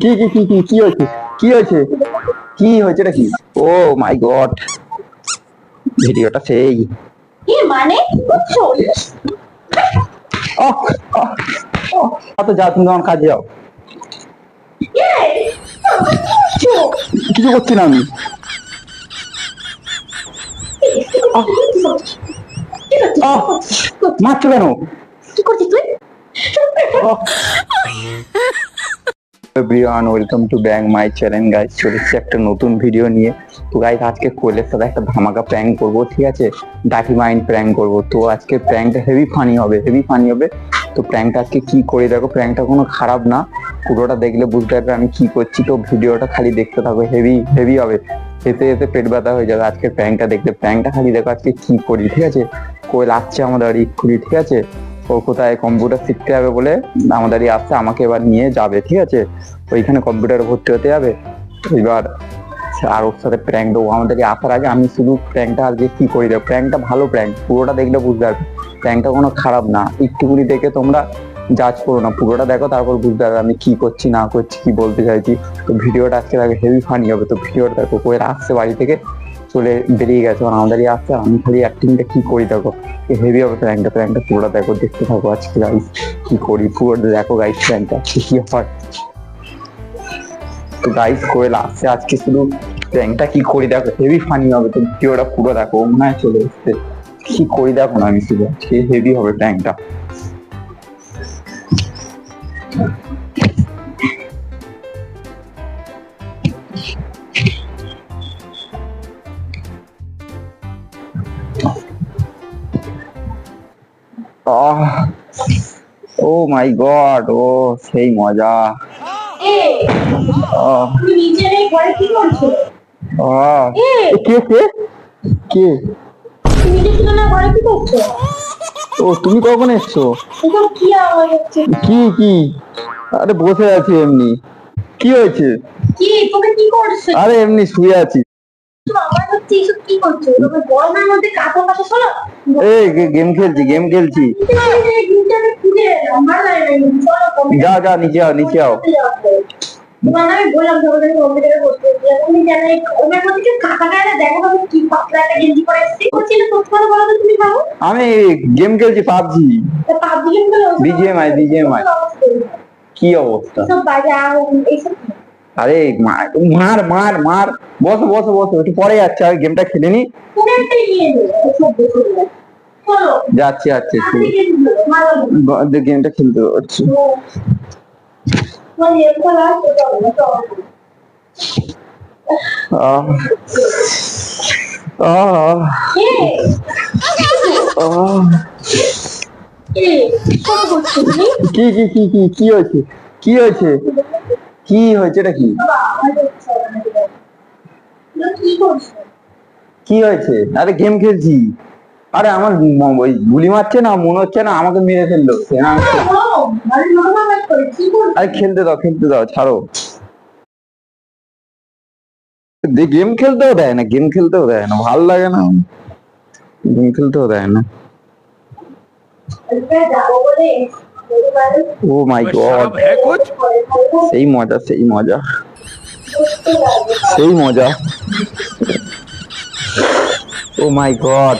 কি? কি? কি কি কি হয়েছে? কি হয়েছে? কি হয়েছে এটা কি? Oh my god. ভিডিওটা সেই। মানে? তো যা তুমি আমার কাজে যাও। কিছু করছি না আমি। আহ মারছো কেন? কি করছিস তুই? Everyone welcome to bang my channel guys চলে একটা নতুন ভিডিও নিয়ে। তো গাইজ আজকে কোয়েলের সাথে একটা ধামাকা প্র্যাঙ্ক করব ঠিক আছে? ডাকি মাইন্ড প্র্যাঙ্ক করব। তো আজকে প্র্যাঙ্কটা হেভি ফানি হবে হেভি ফানি হবে। তো প্র্যাঙ্কটা আজকে কি করে? দেখো প্র্যাঙ্কটা কোনো খারাপ না। পুরোটা দেখলে বুঝতে পারবে আমি কি করছি। তো ভিডিওটা খালি দেখতে থাকো হেভি হেভি হবে। যেতে যেতে পেট ব্যথা হয়ে যাবে। আজকে প্র্যাঙ্কটা দেখতে প্র্যাঙ্কটা খালি দেখো আজকে কি করি, ঠিক আছে? কোয়েল লাগছে আমাদের এক্ষুনি ঠিক আছে? ও কোথায়, কম্পিউটার শিখতে যাবে বলে আমাদের আসছে, আমাকে এবার নিয়ে যাবে, ঠিক আছে? ওইখানে কম্পিউটারে ভর্তি হতে যাবে। এবার আর ওর সাথে প্র্যাঙ্ক দেবো। আমাদের আসার আগে আমি শুধু প্র্যাঙ্কটা আজকে কি করি দেবো প্র্যাঙ্কটা ভালো প্র্যাঙ্ক পুরোটা দেখলে বুঝতে পারবে। প্র্যাঙ্কটা কোনো খারাপ না। একটুকুনি দেখে তোমরা জাজ করো না। পুরোটা দেখো, তারপর বুঝতে পারবে আমি কি করছি, না করছি, কি বলতে চাইছি। তো ভিডিওটা আজকে আগে হেভি ফানি হবে। তো ভিডিওটা দেখো কোয়েল আসছে বাড়ি থেকে? চলে বেরিয়ে গেছে। মানে আমাদেরই আসছে আমি খালি অ্যাক্টিংটা কি করি দেখো। হেভি হবে প্র্যাঙ্কটা প্র্যাঙ্কটা পুরোটা দেখো, দেখতে থাকো আজকে গাইস কি করি। পুরোটা দেখো গাইস আজকে কি হয়। তো গাইস কোয়েল আসছে আজকে শুধু প্র্যাঙ্কটা কি করি দেখো। হেভি ফানি হবে। তো ভিডিওটা পুরো দেখো, মনে হয় চলে এসছে। কি করি দেখো না আমি শুধু। আজকে হেভি হবে প্র্যাঙ্কটা মাই গড ও সেই মজা। কি কে কে? কে? তুমি নিচে না ঘরে কি করছ? ও তুমি কখন এসছো? কি কি কি? আরে বসে আছি এমনি। কি হয়েছে? কি তুমি কি করছ? আরে এমনি শুয়ে আছি। হচ্ছে এসব কি করছ? তুমি গরমের মধ্যে কাপড় কাছে শোনো। এই গেম খেলছি গেম খেলছি। ইন্টারনেট খুলে আমার লাগে না চলো কম্পিউটার যা যা নিচে আও নিচে আও। তোমার আমি বললাম তোমাদের কম্পিউটারে বসতে তুমি জানো ওনার মধ্যে কি কাকা গায়ে দেখো আমি কি পাতলা একটা গেঞ্জি পরে এসেছি। করছিলে? সত্যি বলো তো তুমি ভাবো আমি গেম খেলছি পাবজি। পাবজি গেম খেলো? BGMI, BGMI কি অবস্থা? সব এইসব? আরে মার মার মার। বসো বসো বসো, একটু পরে যাচ্ছে, আর গেমটা খেলে নি। যাচ্ছি যাচ্ছি গেমটা খেলতে পারছি কি কি কি কি হয়েছে? কি হয়েছে? কি হয়েছে এটা কি? কি হয়েছে? আরে গেম খেলছি। আরে আমার ওই গুলি মারছে না, মনে হচ্ছে না আমাকে মেরে ফেলল। করছ আরে খেলতে দাও খেলতে দাও, ছাড়ো। গেম খেলতেও দেয় না, গেম খেলতেও দেয় না, ভালো লাগে না। গেম খেলতেও দেয় না। ও মাই গড সেই মজা সেই মজা। সেই মজা। Oh my god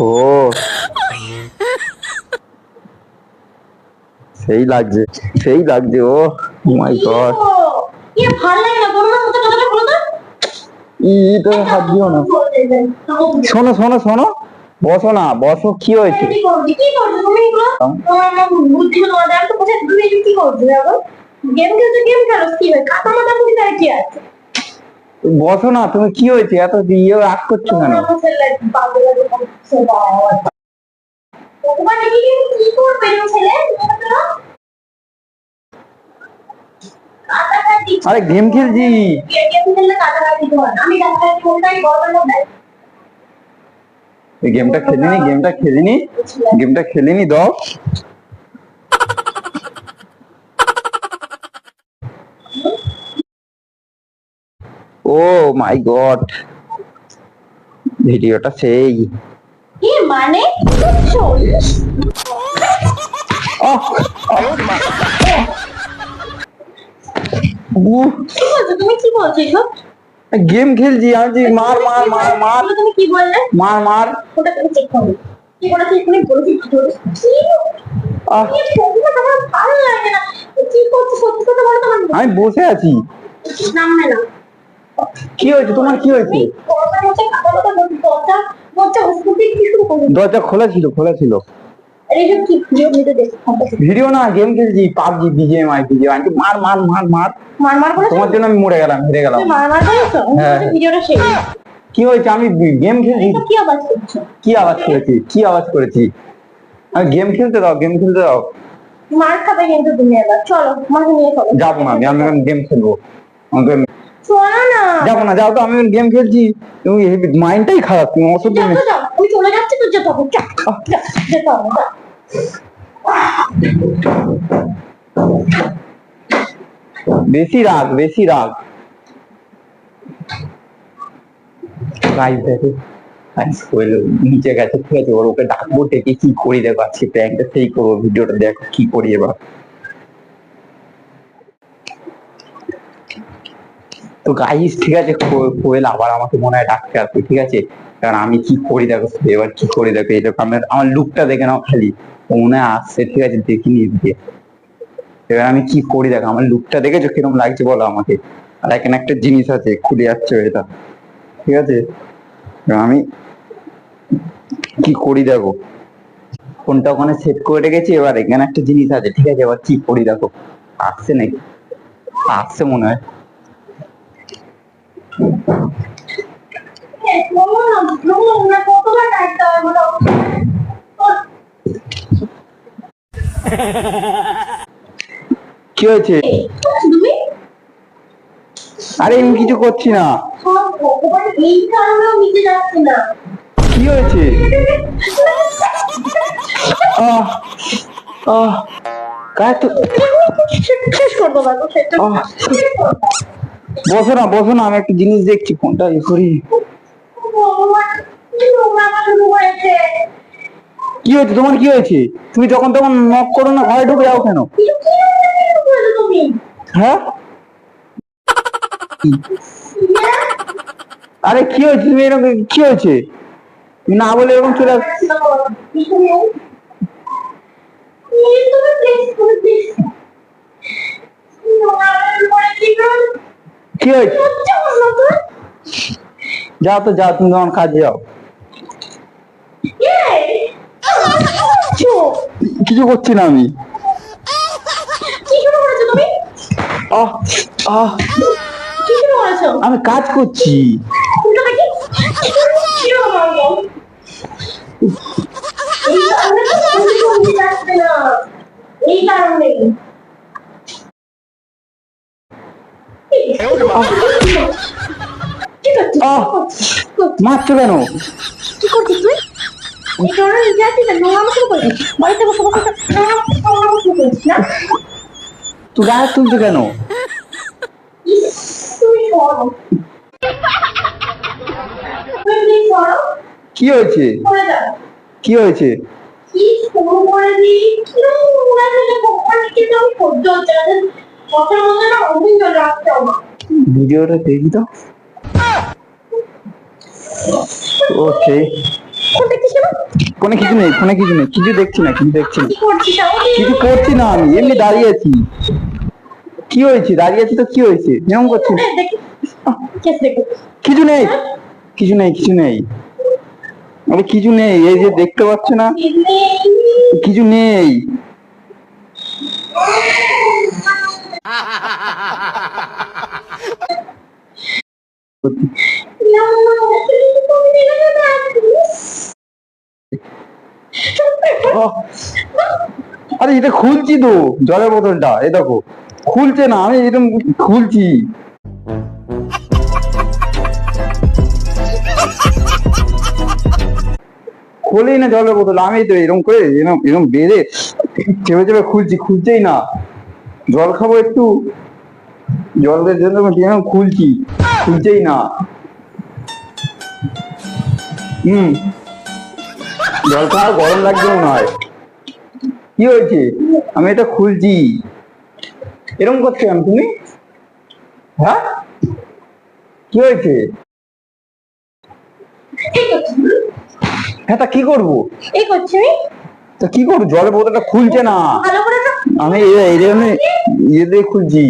oh. সেই লাগছে সেই লাগছে ও মাই গড ই তো হাত দিও শোনো শোনো শোনো। বসো না বসো কি হয়েছে? কি করছ তুমি এগুলো তোমার বুদ্ধি তোমার আমি তো বুঝে তুমি কি করছ দেখো? গেম খেলছো গেম খেলো কি হয় কাটা মাথা বুদ্ধি তার কি আছে? বসো না তুমি কি হয়েছে? এত ইয়ে রাগ করছ কেন? আরে গেম খেলছি। গেম খেললে কাটাকাটি হয়। আমি কাটাকাটি কোনটাই গরমের মধ্যে এই গেমটা খেলিনি গেমটা খেলিনি গেমটা খেলিনি দাও। Oh my god. ভিডিওটা সেই। কি মানে? তুমি কি বলছো গেম খেলছি আমি মার মার মার মার। তুমি কি বললে? মার মার। ওটা তুমি চেক করো। কি বলেছি বলেছি কি বলেছি? আহ, এই ভালো লাগে না। কি করছ? সত্যি কথা বলো তোমার আমি বসে আছি। কি হয়েছে? তোমার কি হয়েছে? দরজা খোলা ছিল খোলা ছিল। ভিডিও না গেম খেলছি পাবজি বিজিএমআই বিজিএমআই মার মার মার মার। মার মার তোমার জন্য আমি মরে গেলাম হেরে গেলাম। তুমি মার মার বলেছ হ্যাঁ। ভিডিওটা শেষ। কি হয়েছে? আমি গেম খেলছি। কি আওয়াজ করছ? কি আওয়াজ করেছি? কি আওয়াজ করেছি? আমি গেম খেলতে দাও গেম খেলতে দাও। মার খাবে কিন্তু তুমি এবার। চলো মাকে নিয়ে চলো। যাব না আমি আমি গেম খেলব। আমাকে চলো না। যাব না যাও তো আমি গেম খেলছি। তুমি মাইন্ডটাই খারাপ তুমি যাও আমি চলে যাচ্ছি তো যেতে হবে। যেতে হবে। বেশি রাগ বেশি রাগ। নিচে গেছে, ঠিক আছে ওর ওকে ডাকবো, ডেকে কি করি আজকে সেই করব, ভিডিওটা দেখো কি করি এবার। তো গাইস ঠিক আছে কোয়েল আবার আমাকে মনে হয় ডাকতে আসবে ঠিক আছে? কারণ আমি কি করি দেখো, এবার কি করি দেখো এটা আমার আমার লুকটা দেখে নাও খালি। মনে আসছে ঠিক আছে, দেখিনি এদিকে। এবার আমি কি করি দেখো, আমার লুকটা দেখেছ? কীরকম লাগছে বলো আমাকে। আর এখানে একটা জিনিস আছে, খুলে যাচ্ছে এটা। ঠিক আছে? আমি কি করি দেখো? ফোনটা ওখানে সেট করে রেখেছি, এবার এখানে একটা জিনিস আছে, ঠিক আছে? এবার কি করি দেখো? আসছে নাকি? আসছে মনে হয় এ, চলো না, চলো না, কতবার ডাকতে হবে বলো? কি হয়েছে? আরে আমি কিছু করছি না। কি হয়েছে। বসো না বসো না আমি একটা জিনিস দেখছি ফোনটা ই করি। শুরু হয়েছে। কি হয়েছে? তোমার কি হয়েছে? তুমি যখন তখন নক করো না ঘরে ঢুকে যাও কেন? হ্যাঁ? আরে কি হয়েছে? তুমি এরকম কি হয়েছে? তুমি না বলে এরকম চলে কি হয়েছে? যাও তো যাও তুমি তোমার কাজে যাও। কিছু করছি না আমি। আমি কাজ করছি। মারছো কেন? কি করছিস তুই? তুই গায়ে তুলছো কেন? কি হয়েছে? কি হয়েছে? ভিডিওটা দেখি তো। ওকে ফোন কিছু নেই ফোনে কিছু নেই কিছু দেখছি না কিছু দেখছি না। কিছু করছি না আমি এমনি দাঁড়িয়ে আছি। কি হয়েছে? দাঁড়িয়ে আছি তো কি হয়েছে? কেস দেখি। কিছু নেই কিছু নেই কিছু নেই। আরে কিছু নেই এই যে দেখতে পাচ্ছ না। কিছু নেই। আহ! আরে এটা খুলছি তো, জলের বোতলটা, এই দেখো। খুলছে না, আমি এরকম খুলছি। খোলেই না জলের বোতল আমি তো এরকম করে, এরকম এরকম বেঁধে চেপে চেপে খুলছি, খুলছেই না। জল খাব একটু জলের জন্য এরকম খুলছি, খুলছেই না। হুম। জল খাওয়া গরম লাগছে মনে হয়। কি হয়েছে? আমি এটা খুলছি। এরকম করছ আমি তুমি? হ্যাঁ? কি হয়েছে? হ্যাঁ তা কি করব? এই করছি তা কি করব? জলের বোতলটা খুলছে না। আমি ইয়ে দিয়ে খুলছি।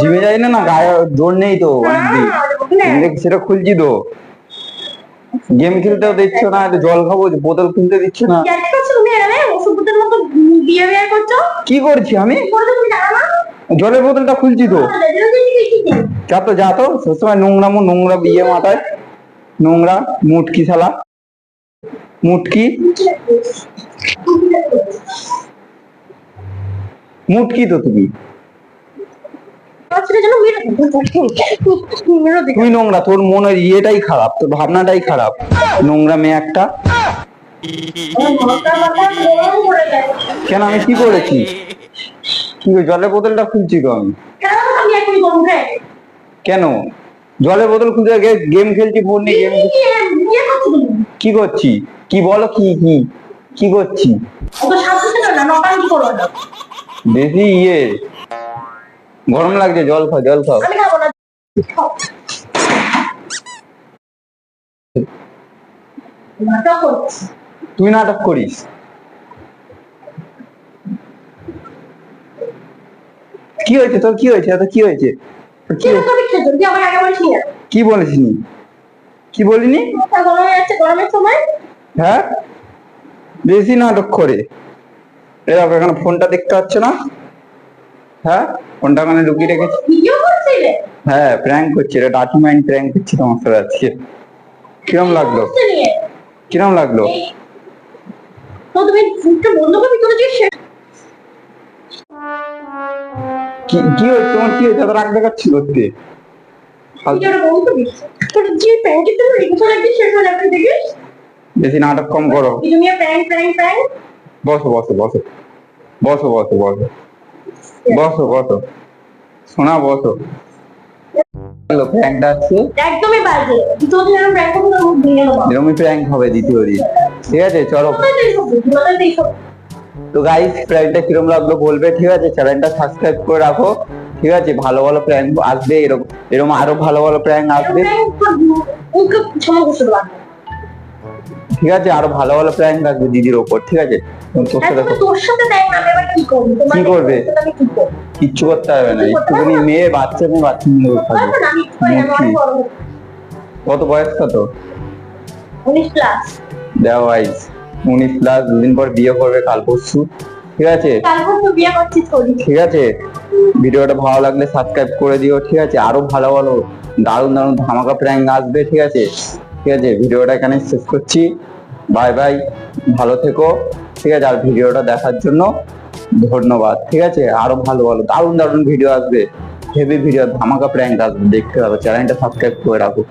জিমে যাই না না গায়ে জোর নেই তো হ্যাঁ, অনেকদিন সেটা খুলছি তো। গেম খেলতেও দিচ্ছ না জল খাব বোতল খুলতে দিচ্ছ না। কি করছি আমি? জলের বোতলটা খুলছি তো? যা তো যা তো সবসময় নোংরা মো নোংরা বিয়ে মাথায়। নোংরা মুটকি শালা। মুটকি। মুটকি তো তুমি আমার ছেলের জন্য মেরে মেরে দিকে তুই নোংরা তোর মনের ইয়েটাই খারাপ তোর ভাবনাটাই খারাপ নোংরা মেয়ে একটা কেন আমি কি করেছি কি জলের বোতলটা খুলছি তো আমি কেন জলের বোতল খুলতে গেম খেলছি ফোন নিয়ে গেম কি করছি কি বলো কি কি কি করছি বেশি ইয়ে গরম লাগছে জল খাও জল খাও। আমি খাব না। তুই নাটক করিস। কি হয়েছে তোর? কি হয়েছে? তোর কি হয়েছে? কি না কি বলিনি? হয়ে হ্যাঁ? বেশি নাটক করে। এরকম এখানে ফোনটা দেখতে পাচ্ছ না। হ্যাঁ? ফোনটা মানে লুকিয়ে রেখেছি হ্যাঁ প্র্যাঙ্ক করছি এটা ডাকি মাইন্ড প্র্যাঙ্ক করছি তোমার সাথে আজকে। কিরম লাগল? কিরম লাগল? কি হয়েছে? তোমার কি হয়েছে? রাগ দেখাচ্ছি করতে বেশি? নাটক কম করো। বসো বসো বসো। বসো বসো বসো। বসো বসো। শোনা বসো। হ্যালো প্র্যাঙ্কটা আছে একদমই বাজে। দ্বিতীয় দিন আমি প্যান্ট করব মুখ ভেঙে নেব এরকমই প্র্যাঙ্ক হবে দ্বিতীয় দিন। ঠিক আছে চলো। কোথায় তুই সব কোথায় তুই সব তো গাইস প্র্যাঙ্কটা কিরম লাগল বলবে ঠিক আছে? চ্যানেলটা সাবস্ক্রাইব করে রাখো ঠিক আছে? ভালো ভালো প্র্যাঙ্ক আসবে এরকম এরকম আরও ভালো ভালো প্র্যাঙ্ক আসবে। ঠিক আছে? আরও ভালো ভালো প্র্যাঙ্ক আসবে দিদির ওপর ঠিক আছে? তোর সাথে কি করব? তোমার কি করবে? আমি কি করব? কিচ্ছু করতে হবে না একটুখানি মেয়ে বাচ্চা মেয়ে বাচ্চা মেয়ে থাকবে পারব না আমি পারি না, আমি অনেক বড় হব। কত বয়স কত উনিশ প্লাস দেওয়া ভাইস উনিশ প্লাস দুদিন পর বিয়ে করবে কাল পরশু। ঠিক আছে? ঠিক আছে? ভিডিওটা ভালো লাগলে সাবস্ক্রাইব করে দিও ঠিক আছে? আরও ভালো ভালো দারুণ দারুণ ধামাকা প্র্যাঙ্ক আসবে ঠিক আছে? ঠিক আছে? ভিডিওটা এখানে শেষ করছি। বাই বাই ভালো থেকো। ঠিক আছে? আর ভিডিওটা দেখার জন্য ধন্যবাদ, ঠিক আছে? আরও ভালো ভালো, দারুণ দারুণ ভিডিও আসবে। হেভি ভিডিও ধামাকা প্র্যাঙ্ক আসবে, দেখতে হবে চ্যানেলটা সাবস্ক্রাইব করে রাখো।